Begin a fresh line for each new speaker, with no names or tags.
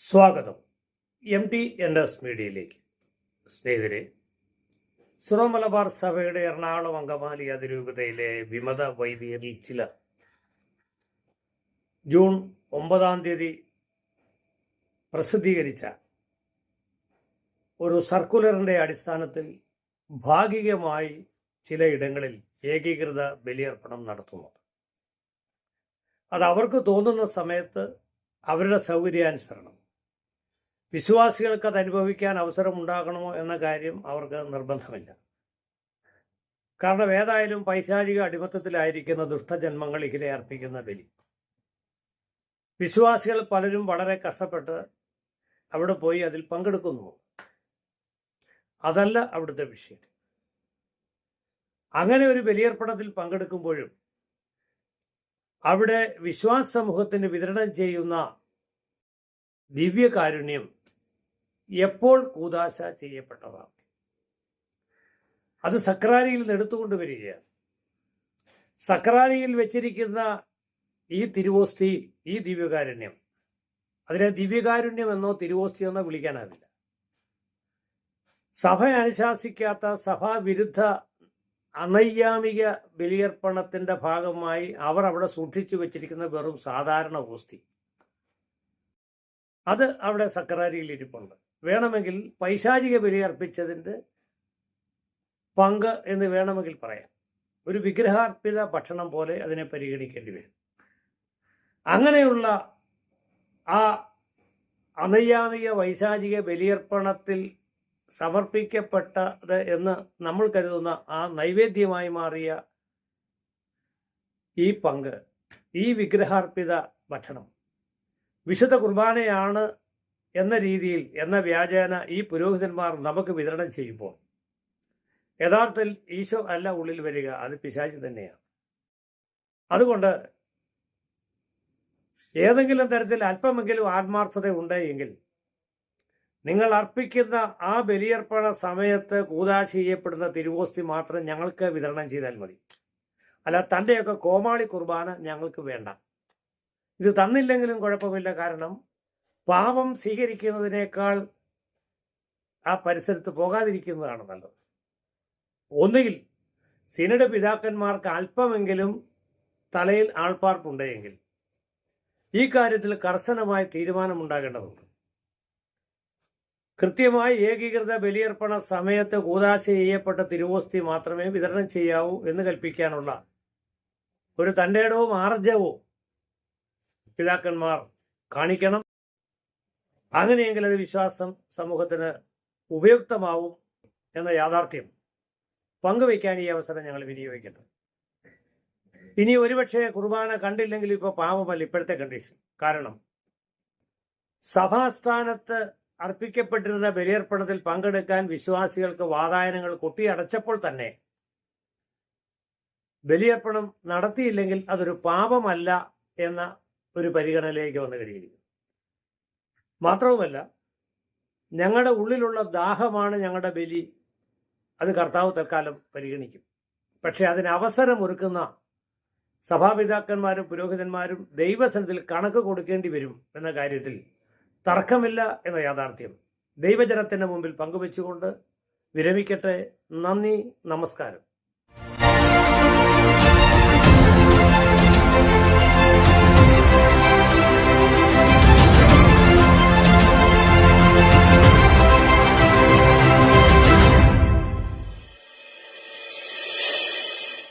സ്വാഗതം. M T enters മീഡിയയിലേക്ക് സ്നേഹിതരെ സുറോ സഭയുടെ എറണാകുളം അങ്കമാലി അതിരൂപതയിലെ വിമത വൈദികരിൽ ചിലർ ജൂൺ ഒമ്പതാം തീയതി പ്രസിദ്ധീകരിച്ച ഒരു സർക്കുലറിന്റെ അടിസ്ഥാനത്തിൽ ഭാഗികമായി ചിലയിടങ്ങളിൽ ഏകീകൃത ബലിയർപ്പണം നടത്തുന്നു. അത് അവർക്ക് തോന്നുന്ന സമയത്ത് അവരുടെ സൗകര്യാനുസരണം വിശ്വാസികൾക്ക് അത് അനുഭവിക്കാൻ അവസരം ഉണ്ടാകണമോ എന്ന കാര്യം അവർക്ക് നിർബന്ധമില്ല. കാരണം ഏതായാലും പൈശാചിക അടിമത്തത്തിലായിരിക്കുന്ന ദുഷ്ടജന്മങ്ങൾ ഇതിലെ അർപ്പിക്കുന്ന ബലി. വിശ്വാസികൾ പലരും വളരെ കഷ്ടപ്പെട്ട് അവിടെ പോയി അതിൽ പങ്കെടുക്കുന്നു. അതല്ല അവിടുത്തെ വിഷയം. അങ്ങനെ ഒരു ബലിയർപ്പണത്തിൽ പങ്കെടുക്കുമ്പോഴും അവിടെ വിശ്വാസ സമൂഹത്തിന് വിതരണം ചെയ്യുന്ന ദിവ്യകാരുണ്യം എപ്പോൾ കൂതാശ ചെയ്യപ്പെട്ടതാണ് അത് സക്രാരിയിൽ നിന്ന് എടുത്തുകൊണ്ട് വരികയാണ്. സക്രാരിയിൽ വെച്ചിരിക്കുന്ന ഈ തിരുവോസ്തി ഈ ദിവ്യകാരുണ്യം അതിനെ ദിവ്യകാരുണ്യം എന്നോ തിരുവോസ്തി എന്നോ വിളിക്കാനാവില്ല. സഭ അനുശാസിക്കാത്ത സഭാവിരുദ്ധ അനൈയാമിക ബലിയർപ്പണത്തിന്റെ ഭാഗമായി അവർ അവിടെ സൂക്ഷിച്ചു വെച്ചിരിക്കുന്ന വെറും സാധാരണ ഓസ്തി അത് അവിടെ സക്രാരിയിൽ ഇരിപ്പുണ്ട്. വേണമെങ്കിൽ പൈശാചിക ബലി അർപ്പിച്ചതിന്റെ പങ്ക് എന്ന് വേണമെങ്കിൽ പറയാം. ഒരു വിഗ്രഹാർപ്പിത ഭക്ഷണം പോലെ അതിനെ പരിഗണിക്കേണ്ടി വരും. അങ്ങനെയുള്ള ആ അനൈയാമിക വൈശാചിക ബലിയർപ്പണത്തിൽ സമർപ്പിക്കപ്പെട്ടത് എന്ന് നമ്മൾ കരുതുന്ന ആ നൈവേദ്യമായി മാറിയ ഈ പങ്ക് ഈ വിഗ്രഹാർപ്പിത ഭക്ഷണം വിശുദ്ധ കുർബാനയാണ് എന്ന രീതിയിൽ എന്ന വ്യാജേന ഈ പുരോഹിതന്മാർ നമുക്ക് വിതരണം ചെയ്യുമ്പോൾ യഥാർത്ഥത്തിൽ ഈശോ അല്ല ഉള്ളിൽ വരിക അത് പിശാചി തന്നെയാണ്. അതുകൊണ്ട് ഏതെങ്കിലും തരത്തിൽ അല്പമെങ്കിലും ആത്മാർത്ഥത ഉണ്ടെങ്കിൽ നിങ്ങൾ അർപ്പിക്കുന്ന ആ ബലിയർപ്പണ സമയത്ത് കൂതാശ ചെയ്യപ്പെടുന്ന തിരുവോസ്തി മാത്രം ഞങ്ങൾക്ക് വിതരണം ചെയ്താൽ മതി. അല്ല തന്റെയൊക്കെ കോമാളി കുർബാന ഞങ്ങൾക്ക് വേണ്ട. ഇത് തന്നില്ലെങ്കിലും കുഴപ്പമില്ല. കാരണം പാപം സ്വീകരിക്കുന്നതിനേക്കാൾ ആ പരിസരത്ത് പോകാതിരിക്കുന്നതാണ് നല്ലത്. ഒന്നുകിൽ സിനഡ് പിതാക്കന്മാർക്ക് അല്പമെങ്കിലും തലയിൽ ആൾപ്പാർപ്പുണ്ടെങ്കിൽ ഈ കാര്യത്തിൽ കർശനമായ തീരുമാനമുണ്ടാകേണ്ടതുണ്ട്. കൃത്യമായി ഏകീകൃത ബലിയർപ്പണ സമയത്ത് കൂതാശ ചെയ്യപ്പെട്ട തിരുവോസ്തി മാത്രമേ വിതരണം ചെയ്യാവൂ എന്ന് കൽപ്പിക്കാനുള്ള ഒരു തന്റെ ഇടവും ആർജവും പിതാക്കന്മാർ കാണിക്കണം. അങ്ങനെയെങ്കിൽ അത് വിശ്വാസം സമൂഹത്തിന് ഉപയുക്തമാവും എന്ന യാഥാർത്ഥ്യം പങ്കുവയ്ക്കാൻ ഈ അവസരം ഞങ്ങൾ വിനിയോഗിക്കുന്നു. ഇനി ഒരുപക്ഷെ കുർബാന കണ്ടില്ലെങ്കിൽ ഇപ്പോൾ പാവമല്ല ഇപ്പോഴത്തെ കണ്ടീഷൻ കാരണം സഭാസ്ഥാനത്ത് അർപ്പിക്കപ്പെട്ടിരുന്ന ബലിയർപ്പണത്തിൽ പങ്കെടുക്കാൻ വിശ്വാസികൾക്ക് വാതായനങ്ങൾ കൊട്ടിയടച്ചപ്പോൾ തന്നെ ബലിയർപ്പണം നടത്തിയില്ലെങ്കിൽ അതൊരു പാപമല്ല എന്ന ഒരു പരിഗണനയിലേക്ക് വന്നു കഴിഞ്ഞിരിക്കുന്നു. മാത്രവുമല്ല ഞങ്ങളുടെ ഉള്ളിലുള്ള ദാഹമാണ് ഞങ്ങളുടെ ബലി. അത് കർത്താവ് തൽക്കാലം പരിഗണിക്കും. പക്ഷെ അതിന് അവസരം ഒരുക്കുന്ന സഭാപിതാക്കന്മാരും പുരോഹിതന്മാരും ദൈവസനത്തിൽ കണക്ക് കൊടുക്കേണ്ടി വരും എന്ന കാര്യത്തിൽ തർക്കമില്ല എന്ന യാഥാർത്ഥ്യം. ദൈവജനത്തിന്റെ മുമ്പിൽ പങ്കുവെച്ചുകൊണ്ട് വിരമിക്കട്ടെ. നന്ദി നമസ്കാരം.